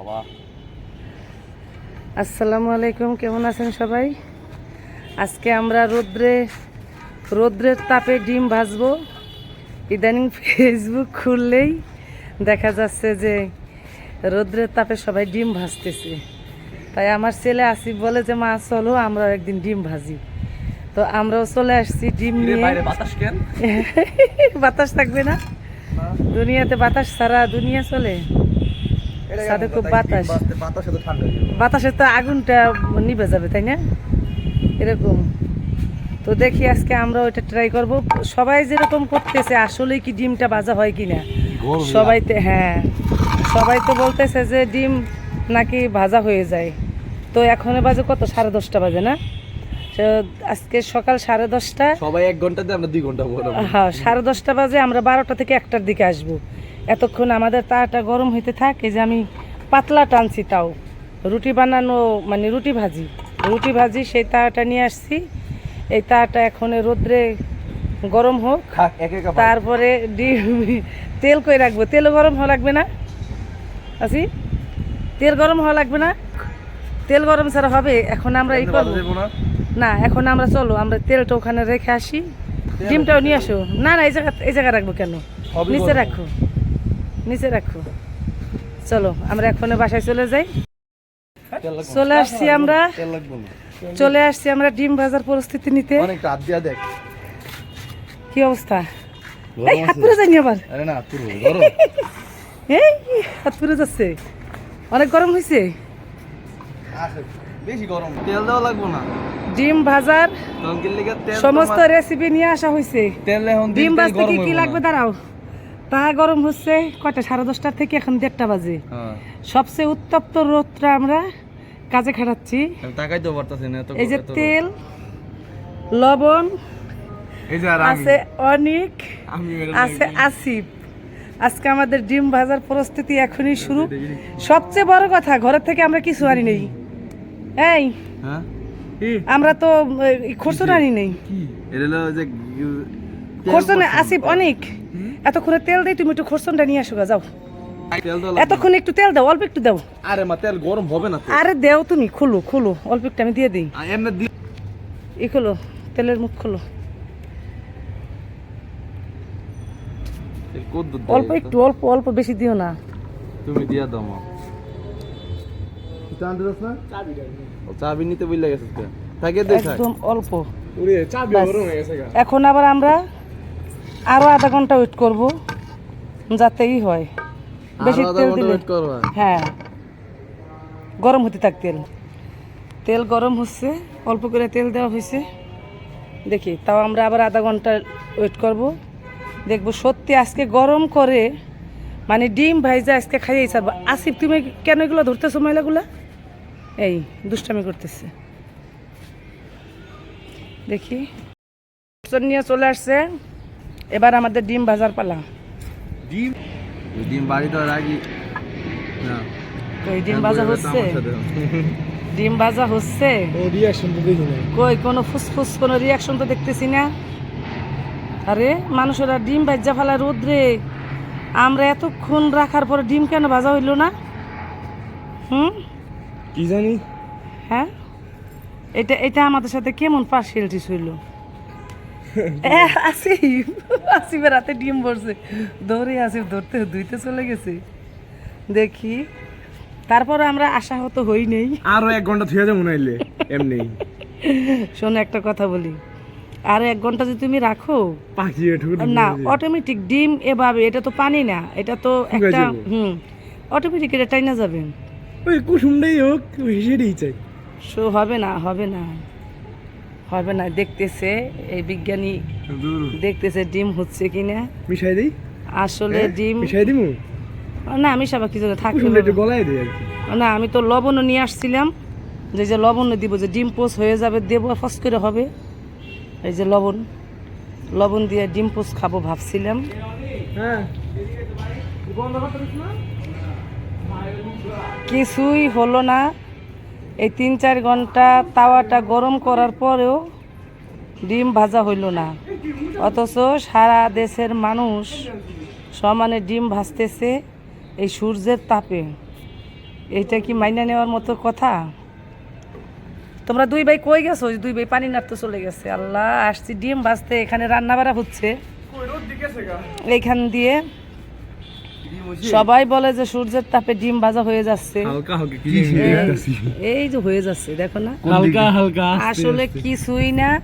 বাবা। আসসালামু আলাইকুম কেমন আছেন সবাই? আজকে আমরা রোদ্রে রোদ্রের তাপে ডিম ভাজবো। ইদানিং ফেসবুক খুললেই দেখা যাচ্ছে যে রোদ্রের তাপে সবাই ডিম ভাজতেছে। তাই আমার ছেলে আসিফ বলে যে মা চলো আমরা একদিন ডিম ভাজি। তো আমরাও চলে আসছি ডিম নিয়ে। বাতাস বাতাস থাকবে না। দুনিয়াতে বাতাস ছাড়া দুনিয়া চলে? সাথে খুব বাতাস। বাতাস এত ঠান্ডা বাতাসে তো আগুনটা নিভে যাবে তাই না? এরকম। তো দেখি আজকে আমরা ওইটা ট্রাই করব। সবাই যেরকম করতেছে আসলে কি ডিমটা ভাজা হয় কি না। সবাই তো হ্যাঁ সবাই তো বলতেছে যে ডিম নাকি ভাজা হয়ে যায়। তো এখন বাজে কত? সাড়ে দশটা বাজে না? তো আজকে সকাল সাড়ে দশটা সবাই এক ঘন্টাতে আমরা দুই ঘণ্টা বলব। হ্যাঁ সাড়ে দশটা বাজে আমরা বারোটা থেকে একটার দিকে আসব। এতক্ষণ আমাদের তাটা গরম হইতে থাকে যে আমি পাতলা টানছি তাও। রুটি বানানো মানে রুটি ভাজি। রুটি ভাজি সেই তাটা নিয়ে আসছি। এই তাটা এখন রোদ্রে গরম হোক তারপরে ডিম তেল কই রাখব? তেল গরম হওয়া লাগবে না? আসি? তেল গরম হওয়া লাগবে না? তেল গরম ছাড়া হবে এখন আমরা এই করব। না। এখন আমরা চলো আমরা তেলটা ওখানে রেখে আসি। ডিমটাও নিয়ে আসো। না না এই জায়গা এই জায়গা রাখব কেন? নিচে। রাখো। নিচে রাখো। চলো আমরা এখন বাসায় চলে যাই। চলে আসছি আমরা। চলে আসছি আমরা ডিম ভাজার পরিস্থিতি নিতে। কি অবস্থা? এই হাত? পুরো যায়নি আবার? এই হাত পুরো যাচ্ছে। অনেক গরম হয়েছে বেশি গরম। তেল দেওয়া লাগবে না। ডিম ভাজার সমস্ত রেসিপি নিয়ে আসা হয়েছে ডিম ভাজতে কি কি লাগবে দাঁড়াও। তা গরম হচ্ছে কয়টা? সাড়ে দশটার থেকে এখন দেড়টা বাজে। হ্যাঁ। সবচেয়ে উত্তপ্ত রোদটা আমরা কাজে খাটাচ্ছি। এই যে তেল লবণ আছে অনেক আছে আসিফ। আজকে আমাদের ডিম ভাজার পরিস্থিতি এখনই শুরু। সবচেয়ে বড় কথা ঘরের থেকে আমরা কিছু আনি নেই। এই হ্যাঁ? আমরা তো খরচন আনি নেই। খরচনে আসিফ অনেক। এতক্ষণে তেল দেই তুমি একটু খরচনটা নিয়ে আসো যাও। তেল এতক্ষণ একটু তেল দাও অল্প একটু দাও। আরে মা তেল গরম হবে না আরে দেও তুমি খুলো খুলো অল্প একটু আমি দিয়ে দিই। আ, এমনি দি ই খোলো তেলের মুখ খোলো। অল্প একটু অল্প অল্প বেশি দিও না। তুমি দিয়া দাও মা। চাবি নিতে গেছে একদম অল্প। এখন আবার আমরা আরও আধা ঘণ্টা ওয়েট করব যাতেই হয়। বেশি তেল দিলে হ্যাঁ। গরম হতে থাক তেল। তেল গরম হচ্ছে অল্প করে তেল দেওয়া হয়েছে। দেখি তাও আমরা আবার আধা ঘণ্টা ওয়েট করব। দেখব সত্যি আজকে গরম করে মানে ডিম ভাইজা আজকে খাইয়ে ছাড়বো। আসিফ তুমি কেন এগুলো ধরতেছো ময়লাগুলা? এই দুষ্টামি করতেছে। দেখি। নিয়ে চলে আসছে। এবার আমাদের ডিম ভাজার পালা। ডিম? ডিম বাড়ি দেওয়ার আগে না। কই ডিম ভাজা হচ্ছে। ডিম ভাজা হচ্ছে। রিয়াকশন তো দেখি না। কই কোনো ফুসফুস কোনো রিয়াকশন তো দেখতেছি না। আরে মানুষেরা ডিম ভাজা ফেলা রোদ্রে আমরা এতক্ষণ রাখার পরে ডিম কেন ভাজা হইল না? হুম? কি জানি? হ্যাঁ? এটা এটা আমাদের সাথে কেমন পার্সিয়ালিটিস হইল আসিফ আসিফের রাতে ডিম পড়ছে দৌড়ে আসিফ ধরতে ধুইতে চলে গেছে। দেখি তারপরে আমরা আশাহত হই নেই। আরও এক ঘণ্টা থুয়ে যাব নাইলে এমনি। শোনো একটা কথা বলি। আর এক ঘণ্টা যদি তুমি রাখো না অটোমেটিক ডিম এভাবে এটা তো পানি না এটা তো একটা হুম অটোমেটিক এটা টাইনা যাবে। ওই কুসুমটাই হোক সেটাই চাই। শো হবে না হবে না। হবে না দেখতেছে এই বিজ্ঞানী দেখতেছে ডিম হচ্ছে কিনা। মিশাই দিই? আসলে ডিম মিশাই দিমু? না আমি সবাই কিছু একটু গলায় দিই না আমি তো লবণও নিয়ে আসছিলাম যে যে লবণ দিব যে ডিম পোস হয়ে যাবে দেবো ফস করে হবে। এই যে লবণ লবণ দিয়ে ডিম পোস খাব ভাবছিলাম। হ্যাঁ। কিছুই হলো না। এই তিন চার ঘণ্টা তাওয়াটা গরম করার পরেও ডিম ভাজা হইল না। অথচ সারা দেশের মানুষ সমানে ডিম ভাজতেছে এই সূর্যের তাপে। এইটা কি মাইনা নেওয়ার মতো কথা? তোমরা দুই ভাই কই গেছো? দুই ভাই পানি নাড়তে চলে গেছে। আল্লাহ আসছি ডিম ভাজতে এখানে রান্না বাড়া হচ্ছে এইখান দিয়ে সবাই বলে যে সূর্যের তাপে ডিম ভাজা হয়ে যাচ্ছে। হালকা হালকা কি এই- যে হয়ে যাচ্ছে দেখো না? হালকা হালকা আসলে কিছুই না।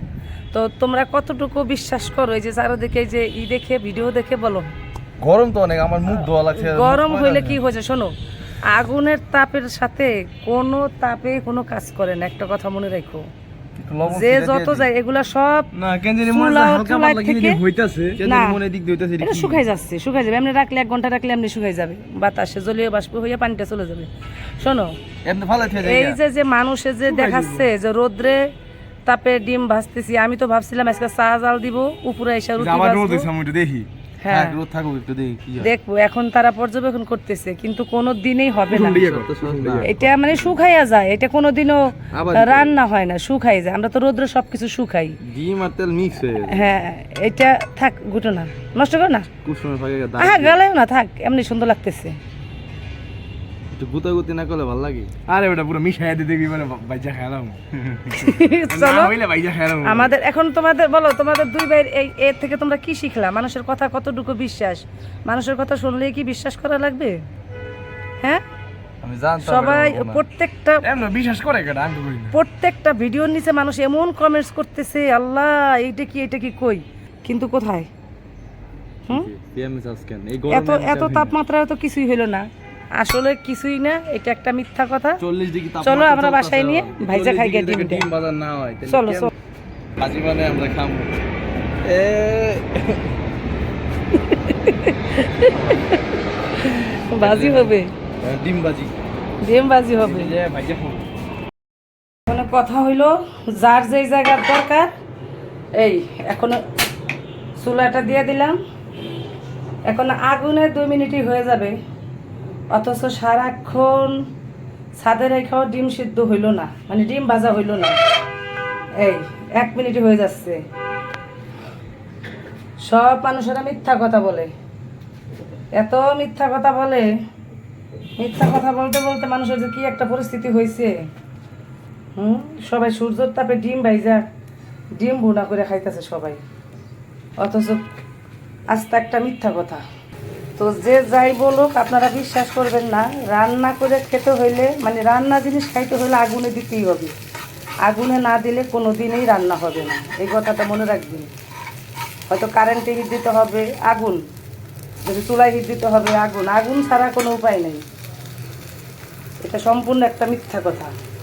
তো তোমরা কতটুকু বিশ্বাস করো? এই যে চারোদিকে এই যে ই দেখে ভিডিও দেখে বলো। গরম তো অনেক আমার মুখ ধোয়া লাগছে। গরম হইলে কি হয়েছে? শোনো আগুনের তাপের সাথে কোনো তাপে কোনো কাজ করে না। একটা কথা মনে রাখো। যে যত যায় এগুলা সব না কেন মনে হালকা পাতলা কি হইতাছে। কেন মনে দিক হইতাছে এটা শুকাই যাচ্ছে শুকাই যাবে। এমনি রাখলে এক ঘণ্টা রাখলে এমনি শুকাই যাবে। বাতাসে জলীয় বাষ্প হয়ে পানিটা চলে যাবে। শোনো এমনি ভালো থেকে এই যে যে মানুষে যে দেখাচ্ছে যে রোদ্রে তাপে ডিম ভাজতেছি আমি তো ভাবছিলাম আজকে চা জাল দিব উপরে এসে রুটি ভাজবো। দেখি। হ্যাঁ। রোদ থাকুক একটু দেখি দেখব এখন তারা পর্যবেক্ষণ করতেছে কিন্তু কোনো দিনেই হবে না। এটা মানে শুকাইয়া যায় এটা কোনো দিনও রান্না হয় না শুকাই যায়। আমরা তো রোদ্রে সবকিছু শুকাই। ডিম আর তেল মিক্স হয়ে হ্যাঁ এটা থাক গুটো না। নষ্ট করো না। কুসুমের ফাঁকে হ্যাঁ গালেও না থাক এমনি সুন্দর লাগতেছে। একটু গুতাগুতি না করলে ভালো লাগে? আরে ওটা পুরো মিশাই দিয়ে দেখবি মানে বাইজা খেলাম চলো হইলে বাইজা খেলাম আমাদের এখন তোমাদের বলো তোমাদের দুই ভাইয়ের এই এর থেকে তোমরা কি শিখলা? মানুষের কথা কতটুকু বিশ্বাস? মানুষের কথা শুনলেই কি বিশ্বাস করা লাগবে? হ্যাঁ? সবাই। প্রত্যেকটা বিশ্বাস করে প্রত্যেকটা ভিডিওর নিচে মানুষ এমন কমেন্টস করতেছে আল্লাহ এইটা কি এটা কি কই? কিন্তু কোথায়? হুম? এত এত তাপমাত্রা তো কিছুই হলো না। আসলে কিছুই না এটা একটা মিথ্যা কথা। 40 ডিগ্রি চলো আমরা বাসায় নিয়ে ভাইজা খাই গিয়ে ডিম বাজার না হয় চলো চলো। ভাজি মানে আমরা এ বাজি হবে। ডিম বাজি। ডিম বাজি হবে। যে ভাইজা খাব মানে কথা হইল যার যেই জায়গার দরকার এই এখন চুলাটা দিয়ে দিলাম। এখন আগুনে দুই মিনিটই হয়ে যাবে। অথচ সারাক্ষণ ছাদে রেখাও ডিম সিদ্ধ হইল না মানে ডিম ভাজা হইল না। এই, এক মিনিটই হয়ে যাচ্ছে। সব মানুষেরা মিথ্যা কথা বলে। এত মিথ্যা কথা বলে, মিথ্যা কথা বলতে বলতে মানুষের যে কি একটা পরিস্থিতি হয়েছে হুম? সবাই সূর্যর তাপে ডিম ভাইজা, ডিম ভুনা করে খাইতেছে সবাই। অথচ আস্তে একটা মিথ্যা কথা। তো যে যাই বলুক, আপনারা বিশ্বাস করবেন না, রান্না করে খেতে হইলে মানে রান্না জিনিস খাইতে হলে আগুনে দিতেই হবে। আগুনে না দিলে কোনো দিনেই রান্না হবে না। এই কথাটা মনে রাখবেন। হয়তো কারেন্টে হিট দিতে হবে, আগুন। যদি চুলায় হিট দিতে হবে, আগুন। আগুন ছাড়া কোনো উপায় নেই। এটা সম্পূর্ণ একটা মিথ্যা কথা।